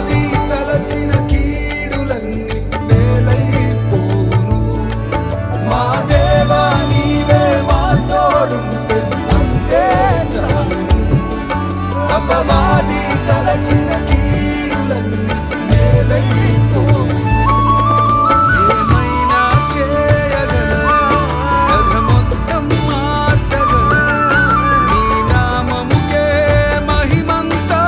అపవాది తలచిన కీడులన్నీ వేలైపోవును మా దేవా నీవే మా తోడుంటే అంతే చాలు. అపవాది తలచిన